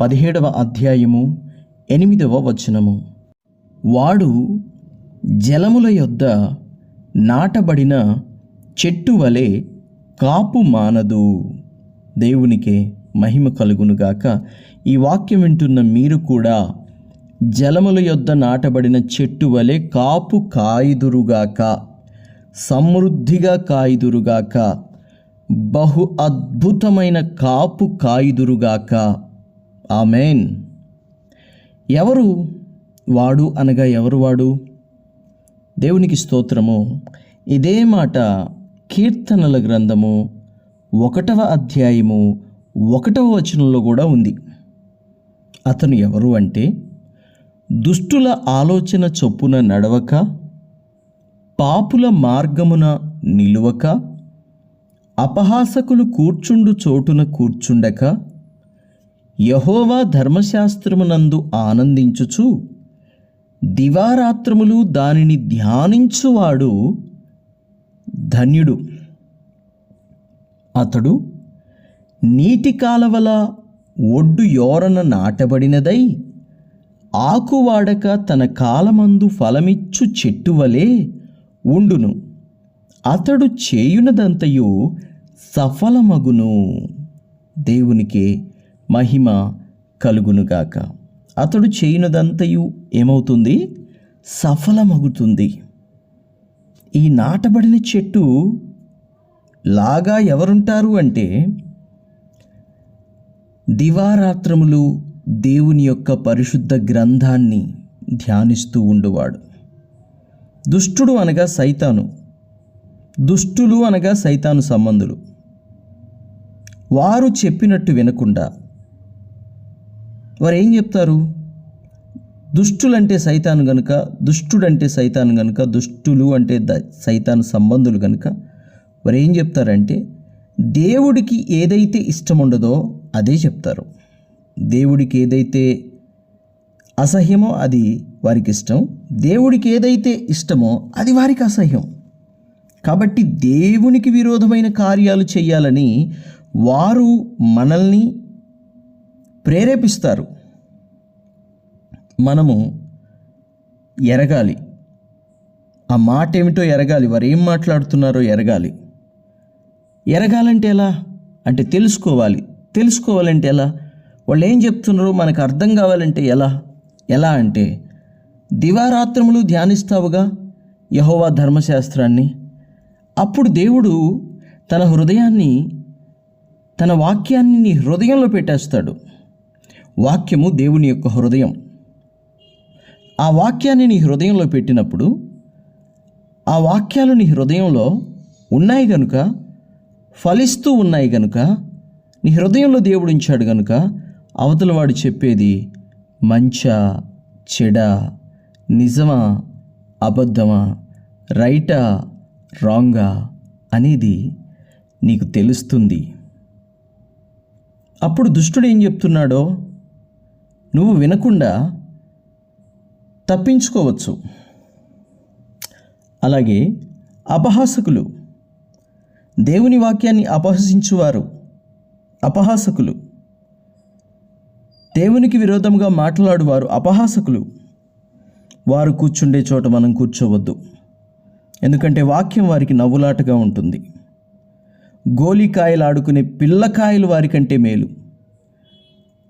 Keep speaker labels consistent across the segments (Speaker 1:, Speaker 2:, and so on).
Speaker 1: పదిహేడవ అధ్యాయము ఎనిమిదవ వచనము. వాడు జలముల యొద్ద నాటబడిన చెట్టు వలె కాపు మానదు. దేవునికే మహిమ కలుగునుగాక ఈ వాక్యం వింటున్న మీరు కూడా జలముల యొద్ద నాటబడిన చెట్టు వలె కాపు కాయుదురుగాక సమృద్ధిగా కాయుదురుగాక బహు అద్భుతమైన కాపు కాయుదురుగాక ఆమెన్. ఎవరు వాడు అనగా ఎవరు వాడు? దేవునికి స్తోత్రము. ఇదే మాట కీర్తనల గ్రంథము ఒకటవ అధ్యాయము ఒకటవ వచనంలో కూడా ఉంది. అతను ఎవరు అంటే దుష్టుల ఆలోచన చొప్పున నడవక పాపుల మార్గమున నిలువక అపహాసకులు కూర్చుండు చోటున కూర్చుండక యహోవా ధర్మశాస్త్రమునందు ఆనందించుచు దివారాత్రములు దానిని ధ్యానించువాడు ధన్యుడు. అతడు నీటి కాలవల ఒడ్డు యోరన నాటబడినదై ఆకువాడక తన కాలమందు ఫలమిచ్చు చెట్టువలే ఉండును. అతడు చేయునదంతయు సఫలమగును. దేవునికి మహిమ కలుగునుగాక అతడు చేయునదంతయు ఏమవుతుంది? సఫలమగుతుంది. ఈ నాటబడిన చెట్టు లాగా ఎవరుంటారు అంటే దివారాత్రములు దేవుని యొక్క పరిశుద్ధ గ్రంథాన్ని ధ్యానిస్తూ ఉండువాడు. దుష్టుడు అనగా సైతాను. దుష్టులు అనగా సైతాను సంబంధులు. వారు చెప్పినట్టు వినకుండా వారు ఏం చెప్తారు? దుష్టులంటే సైతాను గనుక దుష్టుడంటే సైతాను గనుక దుష్టులు అంటే ద సైతాను సంబంధులు గనుక వారు ఏం చెప్తారంటే దేవుడికి ఏదైతే ఇష్టం ఉండదో అదే చెప్తారు. దేవుడికి ఏదైతే అసహ్యమో అది వారికి ఇష్టం. దేవుడికి ఏదైతే ఇష్టమో అది వారికి అసహ్యం. కాబట్టి దేవునికి విరోధమైన కార్యాలు చేయాలని వారు మనల్ని ప్రేరేపిస్తారు. మనము ఎరగాలి. ఆ మాట ఏమిటో ఎరగాలి. వారు ఏం మాట్లాడుతున్నారో ఎరగాలి. ఎరగాలంటే ఎలా? అంటే తెలుసుకోవాలి. తెలుసుకోవాలంటే ఎలా? వాళ్ళు ఏం చెప్తున్నారో మనకు అర్థం కావాలంటే ఎలా? ఎలా అంటే దివారాత్రములు ధ్యానిస్తావుగా యహోవా ధర్మశాస్త్రాన్ని? అప్పుడు దేవుడు తన హృదయాన్ని తన వాక్యాన్ని నీ హృదయంలో పెట్టేస్తాడు. వాక్యము దేవుని యొక్క హృదయం. ఆ వాక్యాన్ని నీ హృదయంలో పెట్టినప్పుడు ఆ వాక్యాలు నీ హృదయంలో ఉన్నాయి గనుక ఫలిస్తూ ఉన్నాయి గనుక నీ హృదయంలో దేవుడు ఉంచాడు గనుక అవతల వాడు చెప్పేది మంచా చెడ నిజమా అబద్ధమా రైటా రాంగా అనేది నీకు తెలుస్తుంది. అప్పుడు దుష్టుడు ఏం చెప్తున్నాడో నువ్వు వినకుండా తప్పించుకోవచ్చు. అలాగే అపహాసకులు దేవుని వాక్యాన్ని అపహసించువారు అపహాసకులు దేవునికి విరోధంగా మాట్లాడువారు అపహాసకులు. వారు కూర్చుండే చోట మనం కూర్చోవద్దు. ఎందుకంటే వాక్యం వారికి నవ్వులాటగా ఉంటుంది. గోలికాయలు ఆడుకునే పిల్లకాయలు వారికంటే మేలు.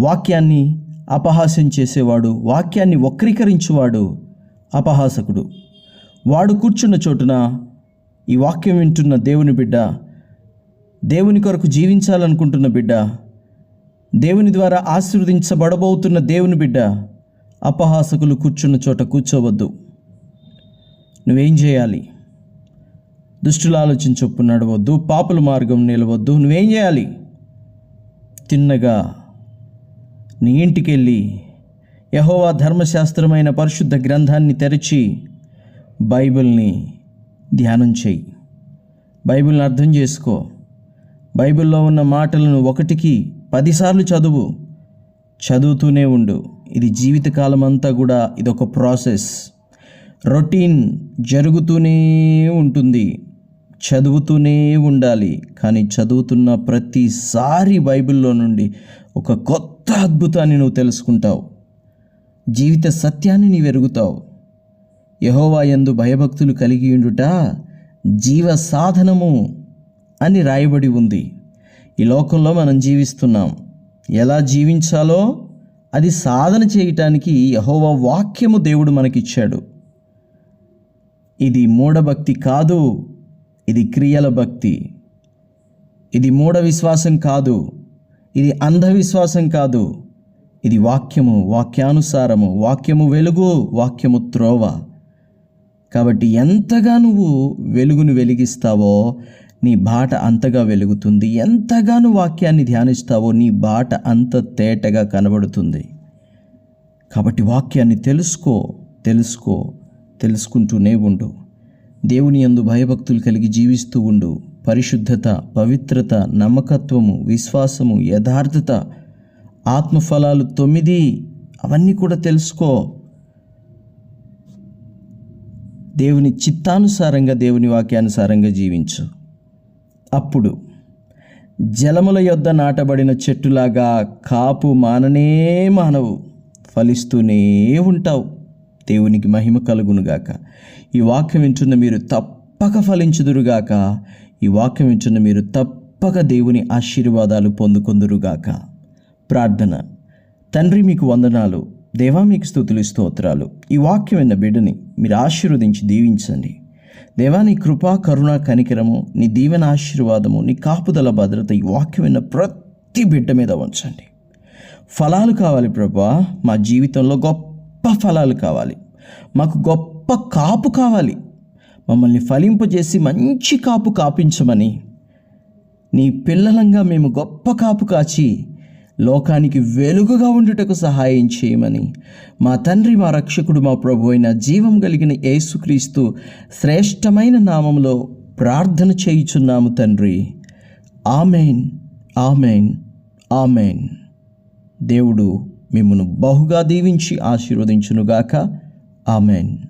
Speaker 1: వాక్యాన్ని అపహాస్యం చేసేవాడు వాక్యాన్ని వక్రీకరించువాడు అపహాసకుడు. వాడు కూర్చున్న చోటున ఈ వాక్యం వింటున్న దేవుని బిడ్డ దేవుని కొరకు జీవించాలనుకుంటున్న బిడ్డ దేవుని ద్వారా ఆశీర్వదించబడబోతున్న దేవుని బిడ్డ అపహాసకులు కూర్చున్న చోట కూర్చోవద్దు. నువ్వేం చేయాలి? దుష్టులు ఆలోచించొప్పు నడవద్దు పాపుల మార్గం నిలవద్దు నువ్వేం చేయాలి? తిన్నగా నీ ఇంటికి వెళ్ళి యహోవా ధర్మశాస్త్రమైన పరిశుద్ధ గ్రంథాన్ని తెరిచి బైబిల్ని ధ్యానం చేయి బైబిల్ని అర్థం చేసుకో. బైబిల్లో ఉన్న మాటలను ఒకటికి పదిసార్లు చదువు. చదువుతూనే ఉండు. ఇది జీవితకాలం అంతా కూడా ఇదొక ప్రాసెస్. రొటీన్ జరుగుతూనే ఉంటుంది. చదువుతూనే ఉండాలి. కానీ చదువుతున్న ప్రతిసారి బైబిల్లో నుండి ఒక కొత్త అద్భుతాన్ని నువ్వు తెలుసుకుంటావు. జీవిత సత్యాన్ని నీవు ఎరుగుతావు. యహోవా ఎందు భయభక్తులు కలిగి ఉండుట జీవ సాధనము అని రాయబడి ఉంది. ఈ లోకంలో మనం జీవిస్తున్నాం. ఎలా జీవించాలో అది సాధన చేయటానికి యహోవా వాక్యము దేవుడు మనకిచ్చాడు. ఇది మూఢభక్తి కాదు. ఇది క్రియల భక్తి. ఇది మూఢ విశ్వాసం కాదు. ఇది అంధవిశ్వాసం కాదు. ఇది వాక్యము వాక్యానుసారము వాక్యము వెలుగు వాక్యము త్రోవ. కాబట్టి ఎంతగా నువ్వు వెలుగును వెలిగిస్తావో నీ బాట అంతగా వెలుగుతుంది. ఎంతగా నువ్వు వాక్యాన్ని ధ్యానిస్తావో నీ బాట అంత తేటగా కనబడుతుంది. కాబట్టి వాక్యాన్ని తెలుసుకో తెలుసుకో తెలుసుకుంటూనే ఉండు. దేవుని యందు భయభక్తులు కలిగి జీవిస్తూ ఉండు. పరిశుద్ధత పవిత్రత నమ్మకత్వము విశ్వాసము యథార్థత ఆత్మఫలాలు తొమ్మిది. అవన్నీ కూడా తెలుసుకో. దేవుని చిత్తానుసారంగా దేవుని వాక్యానుసారంగా జీవించు. అప్పుడు జలముల యొద్ద నాటబడిన చెట్టులాగా కాపు మాననే మానవు. ఫలిస్తూనే ఉంటావు. దేవునికి మహిమ కలుగునుగాక. ఈ వాక్యం వింటున్న మీరు తప్పక ఫలించుదురుగాక. ఈ వాక్యం వింటున్న మీరు తప్పక దేవుని ఆశీర్వాదాలు పొందుకొందురుగాక. ప్రార్థన. తండ్రి మీకు వందనాలు. దేవా మీకు స్థుతులు స్తోత్రాలు. ఈ వాక్యం విన్న బిడ్డని మీరు ఆశీర్వదించి దీవించండి. దేవా నీ కృపా కరుణ కనికరము నీ దీవెన ఆశీర్వాదము నీ కాపుదల భద్రత ఈ వాక్యం విన్న ప్రతి బిడ్డ మీద ఉంచండి. ఫలాలు కావాలి ప్రభా మా జీవితంలో గొప్ప గొప్ప ఫలాలు కావాలి. మాకు గొప్ప కాపు కావాలి. మమ్మల్ని ఫలింపజేసి మంచి కాపు కాపించమని నీ పిల్లలంగా మేము గొప్ప కాపు కాచి లోకానికి వెలుగుగా ఉండుటకు సహాయం చేయమని మా తండ్రి మా రక్షకుడు మా ప్రభు అయిన జీవం కలిగిన యేసుక్రీస్తు శ్రేష్టమైన నామంలో ప్రార్థన చేయుచున్నాము తండ్రి. Amen amen amen. దేవుడు మిమ్మను బహుగా దీవించి ఆశీర్వదించునుగాక. ఆమెన్.